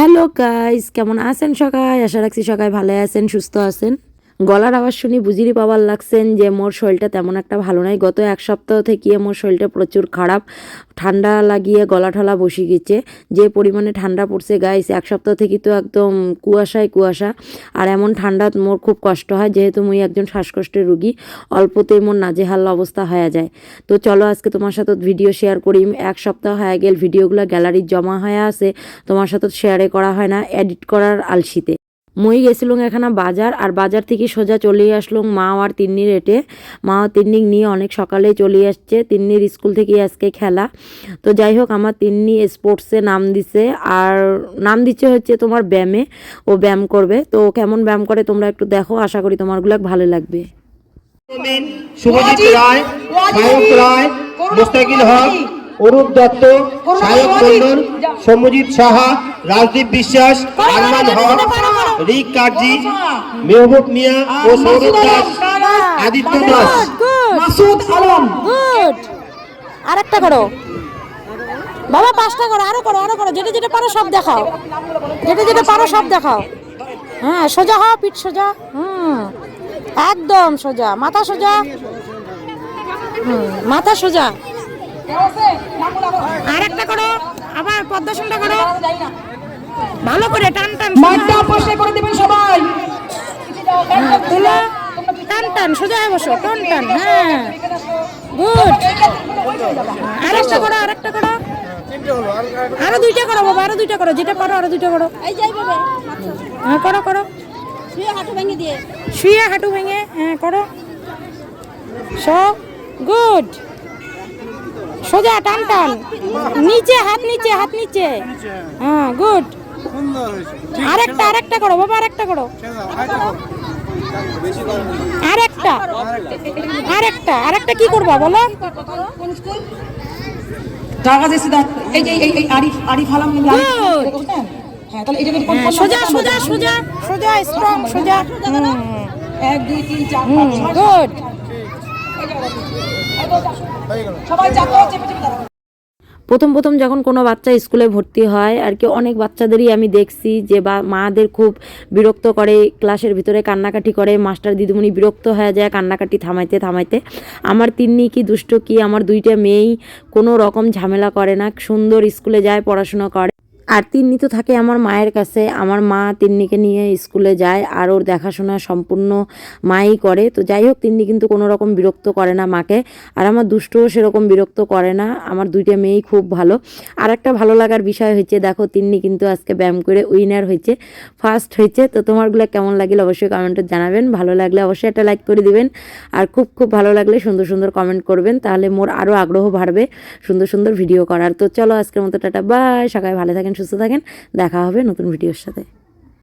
Hello guys কেমন আছেন সকাল আশা রাখছি সকাল ভালো আছেন সুস্থ আছেন। গলার আওয়াজ শুনি বুঝিরই পাবার লাগছেন যে, মোর শরীরটা তেমন একটা ভালো নাই। গত এক সপ্তাহ থেকে মোর শরীরটা প্রচুর খারাপ। ঠান্ডা লাগিয়ে গলা ঠলা বসে গেছে। যে পরিমাণে ঠান্ডা পড়ছে গাইস এক সপ্তাহ থেকে তো একদম কুয়াশায় কুয়াশা। আর এমন ঠান্ডা মোর খুব কষ্ট হয়, যেহেতু মুই একজন শ্বাসকষ্টের রুগী, অল্পতেই মোর নাজেহাল অবস্থা হয়ে যায়। তো চলো আজকে তোমার সাথে ভিডিও শেয়ার করি। এক সপ্তাহ হয়ে গেল ভিডিওগুলো গ্যালারির জমা হয়ে আছে। তোমার সাথে শেয়ারে করা হয় না এডিট করার আলসিতে। মই গেছিলুম এখানে বাজার আর বাজার থেকে সোজা চলে আসলুম মা আর তিন্নির এটে মা ও তিন্নিক নিয়ে অনেক সকালে চলে আসছে। তিন্নির স্কুল থেকে আজকে খেলা। তো যাই হোক আমার তিন্নি স্পোর্টসে নাম দিছে আর নাম দিচ্ছে হচ্ছে তোমার ব্যায়ামে। ও ব্যায়াম করবে। তো কেমন ব্যায়াম করে তোমরা একটু দেখো। আশা করি তোমারগুলো ভালো লাগবে। শুভজিৎ রায় সায়ক রায় মুস্তাকিল হক অরূপ দত্ত সায়ক মন্ডল সৌম্যজিৎ সাহা রাজদীপ বিশ্বাস আরমান হক। রিক কার্জি মেহবুব মিয়া ও সৌরভ দাস আদিত্য দাস। মাসুদ আলম। গুড আরেকটা করো। বাবা পাঁচটা করো আরও করো আরও করো। যেটা যেটা পারো সব দেখাও। যেটা যেটা পারো সব দেখাও। হ্যাঁ সোজা হও পিঠ সোজা। হুম একদম সোজা। মাথা সোজা। হুম মাথা সোজা। আরেকটা করো। আবার পদ্মাসনটা করো। ভালো করে টান টান। মাঠটা পরিষ্কার করে দিবেন সবাই। টান টান সোজা হয়ে বসো টান টান হ্যাঁ। গুড। আরেকটা করো আরেকটা করো। আরও দুইটা করো বাবা আরও দুইটা করো যেটা পারো আরও দুইটা করো। এই যাই বাবা হ্যাঁ করো করো। শুয়ে হাঁটু ভেঙে দিয়ে। শুয়ে হাঁটু ভেঙে হ্যাঁ করো। So good. সোজা টান টান। নিচে হাত নিচে হাত নিচে। হ্যাঁ গুড। আরেকটা আরেকটা করো বাবা আরেকটা করো। আরেকটা আরেকটা। আরেকটা কি করবা বলো? টাকা দিয়েছে দেখ এই যে এই আরিফ আরিফ? হ্যাঁ তাহলে এটা হ্যাঁ, সোজা সোজা সোজা সোজা স্ট্রং সোজা। এক দুই তিন চার গুড সবাই চাপো চেপে চেপে দাঁড়াও। প্রথম প্রথম যখন কোনো বাচ্চা স্কুলে ভর্তি হয়, আর কি অনেক বাচ্চাদেরই আমি দেখছি যে বা মাদের খুব বিরক্ত করে, ক্লাসের ভিতরে কান্নাকাটি করে, মাস্টার দিদিমণি বিরক্ত হয়ে যায় কান্নাকাটি থামাইতে থামাইতে। আমার তিন্নি কি দুষ্ট কি? আমার দুইটা মেয়েই কোনো রকম ঝামেলা করে না, সুন্দর স্কুলে যায় পড়াশুনো করে। আর তিন্নি তো থাকে আমার মায়ের কাছে। আমার মা তিন্নিকে নিয়ে স্কুলে যায় আর ওর দেখাশোনা সম্পূর্ণ মাই করে। তো যাই হোক, তিন্নি কিন্তু কোনো রকম বিরক্ত করে না মাকে। আর আমার দুষ্টও সেরকম বিরক্ত করে না। আমার দুইটা মেয়েই খুব ভালো। আর একটা ভালো লাগার বিষয় হচ্ছে, দেখো তিন্নি কিন্তু আজকে ব্যায়াম করে উইনার হয়েছে, ফার্স্ট হয়েছে। তো তোমারগুলো কেমন লাগলে অবশ্যই কমেন্টে জানাবেন। ভালো লাগলে অবশ্যই একটা লাইক করে দিবেন। আর খুব খুব ভালো লাগলে সুন্দর সুন্দর কমেন্ট করবেন। তাহলে মোর আরও আগ্রহ বাড়বে সুন্দর সুন্দর ভিডিও করার। তো চলো আজকের মতো টাটা, বাই। সবাই ভালো থাকেন সুস্থ থাকেন। দেখা হবে নতুন ভিডিওর সাথে।